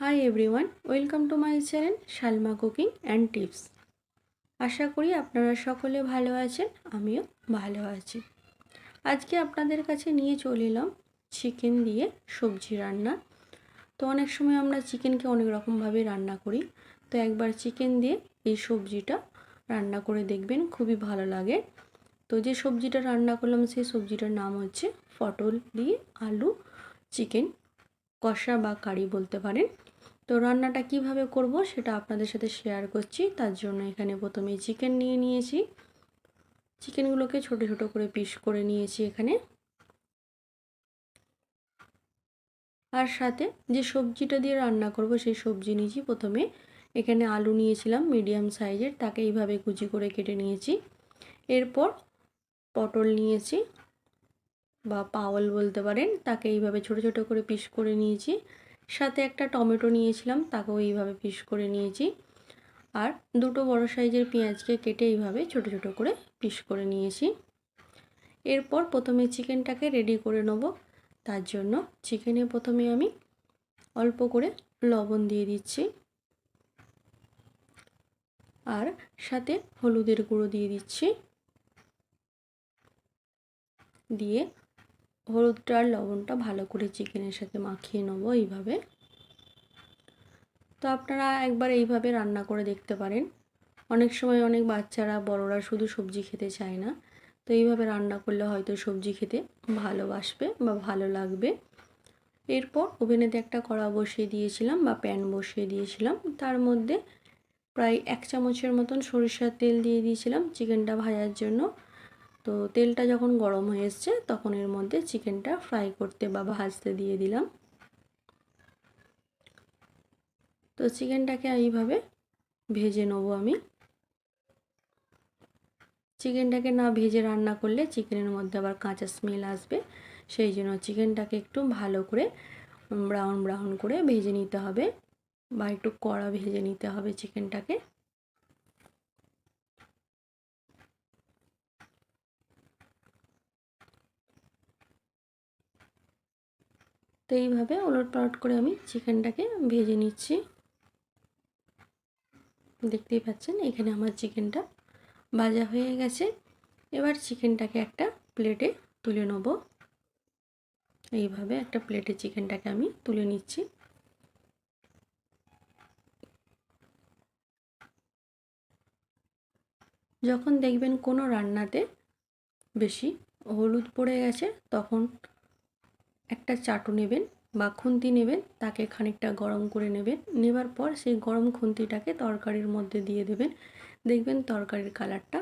Hi everyone welcome to my channel Salma cooking and tips আশা করি আপনারা সকলে ভালো আছেন, আমিও ভালো আছি। আজকে আপনাদের কাছে নিয়ে চলে এলাম চিকেন দিয়ে সবজি রান্না। তো অনেক সময় আমরা চিকেনকে অনেক রকমভাবে রান্না করি। তো একবার চিকেন দিয়ে এই সবজিটা রান্না করে দেখবেন, খুবই ভালো লাগে। তো যে সবজিটা রান্না করলাম, সেই সবজিটার নাম হচ্ছে পটল দিয়ে আলু চিকেন কষা বা কারি বলতে পারেন। তো রান্নাটা কীভাবে করব সেটা আপনাদের সাথে শেয়ার করছি। তার জন্য এখানে প্রথমে চিকেন নিয়ে নিয়েছি। চিকেনগুলোকে ছোট ছোট করে পিস করে নিয়েছি এখানে। আর সাথে যে সবজিটা দিয়ে রান্না করব সেই সবজি নিয়েছি। প্রথমে এখানে আলু নিয়েছিলাম মিডিয়াম সাইজের তাকে এইভাবে কুচি করে কেটে নিয়েছি। এরপর পটল নিয়েছি, বা পাওল বলতে পারেন, তাকে এইভাবে ছোট ছোট করে পিস করে নিয়েছি। সাথে একটা টমেটো নিয়েছিলাম, তাকেও এইভাবে পিস করে নিয়েছি। আর দুটো বড় সাইজের পেঁয়াজকে কেটে এইভাবে ছোট ছোট করে পিস করে নিয়েছি। এরপর প্রথমে চিকেনটাকে রেডি করে নেব। তার জন্য চিকেনে প্রথমে আমি অল্প করে লবণ দিয়ে দিচ্ছি। আর সাথে হলুদের গুঁড়ো দিয়ে দিচ্ছি। দিয়ে হলুদটা আর লবণটা ভালো করে চিকেনের সাথে মাখিয়ে নেব এইভাবে। তো আপনারা একবার এইভাবে রান্না করে দেখতে পারেন। অনেক সময় অনেক বাচ্চারা, বড়রা শুধু সবজি খেতে চায় না। তো এইভাবে রান্না করলে হয়তো সবজি খেতে ভালোবাসবে বা ভালো লাগবে। এরপর ওভেনেতে একটা কড়া বসিয়ে দিয়েছিলাম বা প্যান বসিয়ে দিয়েছিলাম। তার মধ্যে প্রায় এক চামচের মতন সরিষার তেল দিয়ে দিয়েছিলাম চিকেনটা ভাজার জন্য। তো তেলটা যখন গরম হয়ে এসছে, তখন এর মধ্যে চিকেনটা ফ্রাই করতে বা ভাজতে দিয়ে দিলাম। তো চিকেনটাকে এইভাবে ভেজে নেব আমি। চিকেনটাকে না ভেজে রান্না করলে চিকেনের মধ্যে আবার কাঁচা স্মেল আসবে। সেই জন্য চিকেনটাকে একটু ভালো করে ব্রাউন ব্রাউন করে ভেজে নিতে হবে বা একটু কড়া ভেজে নিতে হবে চিকেনটাকে। তো এইভাবে ওলট পালট করে আমি চিকেনটাকে ভেজে নিচ্ছি। দেখতেই পাচ্ছেন, এখানে আমার চিকেনটা ভাজা হয়ে গেছে। এবার চিকেনটাকে একটা প্লেটে তুলে নেব। এইভাবে একটা প্লেটে চিকেনটাকে আমি তুলে নিচ্ছি। যখন দেখবেন কোনো রান্নাতে বেশি হলুদ পড়ে গেছে, তখন একটা চাটু নেবেন বা খুন্তি নেবেন, তাকে খানিকটা গরম করে নেবেন। নেবার পর সেই গরম খুন্তিটাকে তরকারির মধ্যে দিয়ে দেবেন। দেখবেন তরকারির কালারটা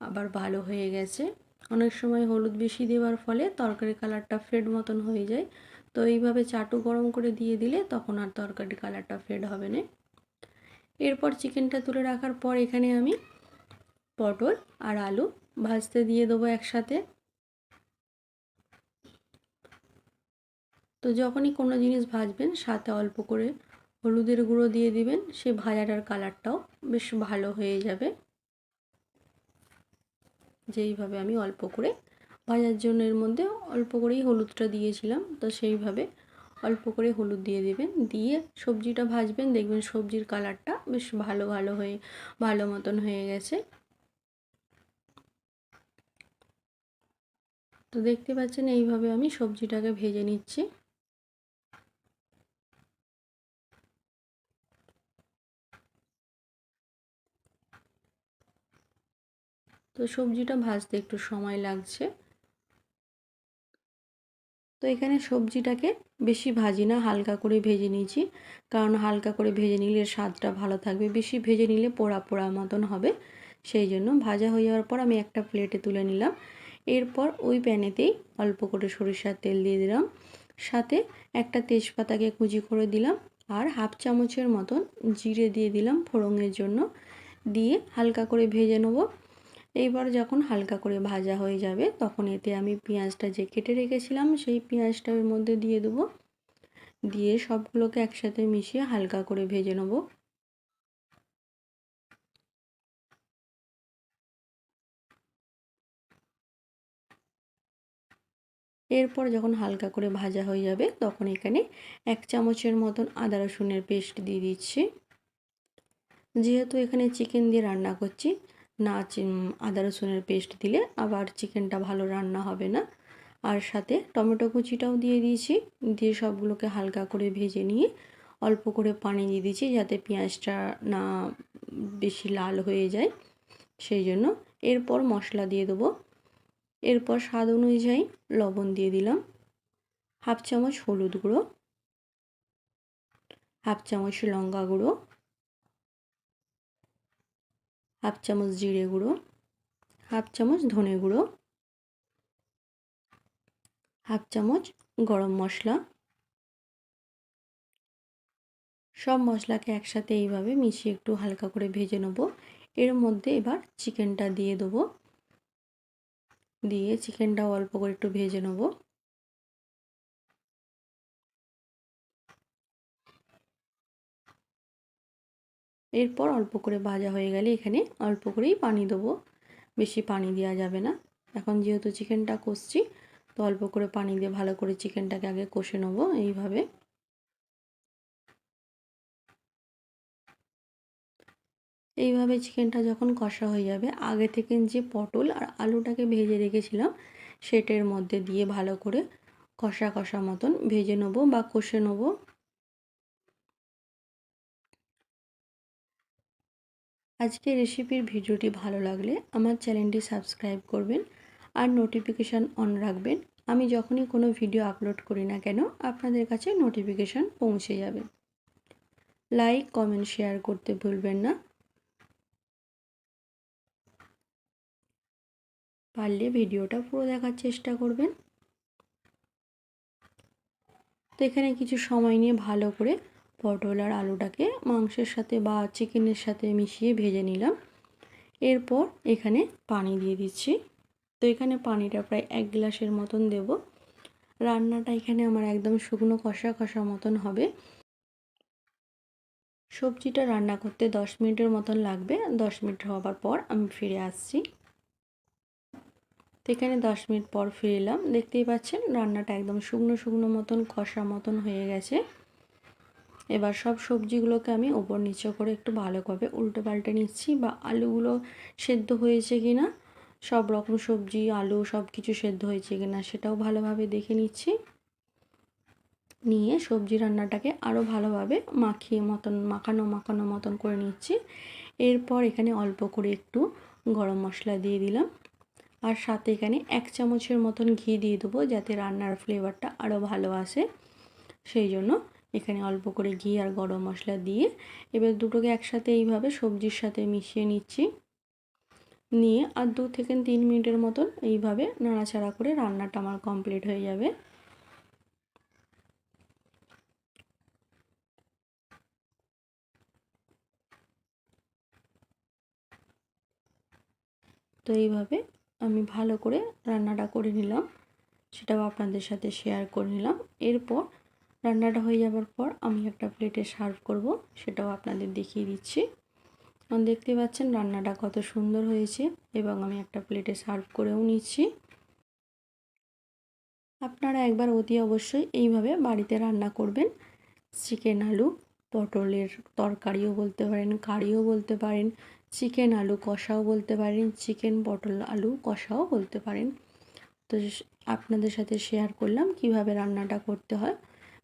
আবার ভালো হয়ে গেছে। অনেক সময় হলুদ বেশি দেওয়ার ফলে তরকারির কালারটা ফেড মতন হয়ে যায়। তো এইভাবে চাটু গরম করে দিয়ে দিলে তখন আর তরকারির কালারটা ফেড হবে না। এরপর চিকেনটা তুলে রাখার পর এখানে আমি পটল আর আলু ভাজতে দিয়ে দেবো একসাথে। তো যখনই কোনো জিনিস ভাজবেন, সাথে অল্প করে হলুদের গুঁড়ো দিয়ে দিবেন, সে ভাজাটার কালারটাও বেশ ভালো হয়ে যাবে। যেইভাবে আমি অল্প করে ভাজার জন্য এর মধ্যে অল্প করেই হলুদটা দিয়েছিলাম, তো সেইভাবে অল্প করে হলুদ দিয়ে দেবেন। দিয়ে সবজিটা ভাজবেন, দেখবেন সবজির কালারটা বেশ ভালো ভালো হয়ে, ভালো মতন হয়ে গেছে। তো দেখতে পাচ্ছেন, এইভাবে আমি সবজিটাকে ভেজে নিচ্ছি। তো সবজিটা ভাজতে একটু সময় লাগছে। তো এখানে সবজিটাকে বেশি ভাজি না, হালকা করে ভেজে নিয়েছি। কারণ হালকা করে ভেজে নিলে স্বাদটা ভালো থাকবে, বেশি ভেজে নিলে পোড়া পোড়া মতন হবে। সেই জন্য ভাজা হয়ে যাওয়ার পর আমি একটা প্লেটে তুলে নিলাম। এরপর ওই প্যানেতেই অল্প করে সরিষার তেল দিয়ে দিলাম। সাথে একটা তেজপাতাকে কুচি করে দিলাম আর হাফ চামচের মতন জিরে দিয়ে দিলাম ফোড়নের জন্য। দিয়ে হালকা করে ভেজে নেব। এইবার যখন হালকা করে ভাজা হয়ে যাবে, তখন এতে আমি পেঁয়াজটা যে কেটে রেখেছিলাম, সেই পেঁয়াজটা ওর মধ্যে দিয়ে দেবো। দিয়ে সবগুলোকে একসাথে মিশিয়ে হালকা করে ভেজে নেব। এরপর যখন হালকা করে ভাজা হয়ে যাবে, তখন এখানে এক চামচের মতন আদা রসুনের পেস্ট দিয়ে দিচ্ছি। যেহেতু এখানে চিকেন দিয়ে রান্না করছি না আদা রসুনের পেস্ট দিলে আবার চিকেনটা ভালো রান্না হবে না। আর সাথে টমেটো কুচিটাও দিয়ে দিয়েছি, দিয়ে সবগুলোকে হালকা করে ভেজে নিয়ে অল্প করে পানি দিয়ে দিয়েছি যাতে পেঁয়াজটা না বেশি লাল হয়ে যায়। সেই জন্য এরপর মশলা দিয়ে দেবো। এরপর স্বাদ অনুযায়ী লবণ দিয়ে দিলাম। হাফ চামচ হলুদ গুঁড়ো, হাফ চামচ লঙ্কা গুঁড়ো হাফ চামচ জিরে গুঁড়ো, হাফ চামচ ধনে গুঁড়ো, হাফ চামচ গরম মশলা। সব মশলাকে একসাথে এইভাবে মিশিয়ে একটু হালকা করে ভেজে নেব। এর মধ্যে এবার চিকেনটা দিয়ে দেবো। দিয়ে চিকেনটাও অল্প করে একটু ভেজে নেব। এরপর অল্প করে ভাজা হয়ে গেলে এখানে অল্প করেই পানি দেবো। বেশি পানি দেওয়া যাবে না। এখন যেহেতু চিকেনটা কষছি, তো অল্প করে পানি দিয়ে ভালো করে চিকেনটাকে আগে কষে নেব এইভাবে। এইভাবে চিকেনটা যখন কষা হয়ে যাবে, আগে থেকে যে পটল আর আলুটাকে ভেজে রেখেছিলাম, সেটের মধ্যে দিয়ে ভালো করে কষা কষা মতন ভেজে নেব বা কষে নেব। আজকে রেসিপির ভিডিওটি ভালো লাগলে আমার চ্যানেলটি সাবস্ক্রাইব করবেন আর নোটিফিকেশান অন রাখবেন। আমি যখনই কোনো ভিডিও আপলোড করি না কেন, আপনাদের কাছে নোটিফিকেশান পৌঁছে যাবে। লাইক, কমেন্ট, শেয়ার করতে ভুলবেন না। পারলে ভিডিওটা পুরো দেখার চেষ্টা করবেন। তো এখানে কিছু সময় নিয়ে ভালো করে পটল আর আলুটাকে মাংসের সাথে বা চিকেনের সাথে মিশিয়ে ভেজে নিলাম। এরপর এখানে পানি দিয়ে দিচ্ছি। তো এখানে পানিটা প্রায় এক গ্লাসের মতন দেব। রান্নাটা এখানে আমার একদম শুকনো কষা কষা মতন হবে। সবজিটা রান্না করতে দশ মিনিটের মতন লাগবে। দশ মিনিট হওয়ার পর আমি ফিরে আসছি। তো এখানে দশ মিনিট পর ফিরে এলাম। দেখতেই পাচ্ছেন, রান্নাটা একদম শুকনো শুকনো মতন, কষা মতন হয়ে গেছে। এবার সব সবজিগুলোকে আমি ওপর নিচে করে একটু ভালোভাবে উল্টে পাল্টে নিচ্ছি বা আলুগুলো সেদ্ধ হয়েছে কি না সব রকম সবজি, আলু সব কিছু সেদ্ধ হয়েছে কি না সেটাও ভালোভাবে দেখে নিচ্ছি। নিয়ে সবজি রান্নাটাকে আরও ভালোভাবে মাখিয়ে মতন, মাখানো মাখানো মতন করে নিচ্ছি। এরপর এখানে অল্প করে একটু গরম মশলা দিয়ে দিলাম। আর সাথে এখানে এক চামচের মতন ঘি দিয়ে দেবো যাতে রান্নার ফ্লেভারটা আরও ভালো আসে। সেই জন্য এখানে অল্প করে ঘি আর গরম মশলা দিয়ে এবার দুটোকে একসাথে এইভাবে সবজির সাথে মিশিয়ে নিচ্ছি। নিয়ে আর দু থেকে তিন মিনিটের মতন এইভাবে নাড়াচাড়া করে রান্নাটা আমার কমপ্লিট হয়ে যাবে। তো এইভাবে আমি ভালো করে রান্নাটা করে নিলাম, সেটাও আপনাদের সাথে শেয়ার করে নিলাম। এরপর রান্নাটা হয়ে যাবার পর আমি একটা প্লেটে সার্ভ করব, সেটাও আপনাদের দেখিয়ে দিচ্ছি। দেখতে পাচ্ছেন রান্নাটা কত সুন্দর হয়েছে এবং আমি একটা প্লেটে সার্ভ করেও নিচ্ছি। আপনারা একবার অতি অবশ্যই এইভাবে বাড়িতে রান্না করবেন। চিকেন আলু, পটলের তরকারিও বলতে পারেন, কারিও বলতে পারেন চিকেন আলু কষাও বলতে পারেন চিকেন পটল আলু কষাও বলতে পারেন। তো আপনাদের সাথে শেয়ার করলাম কীভাবে রান্নাটা করতে হয়।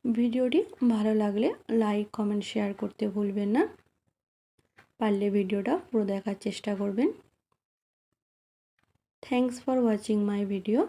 ভিডিওটি ভালো লাগলে লাইক, কমেন্ট, শেয়ার করতে ভুলবেন না। পারলে ভিডিওটা পুরো দেখার চেষ্টা করবেন। Thanks for watching my video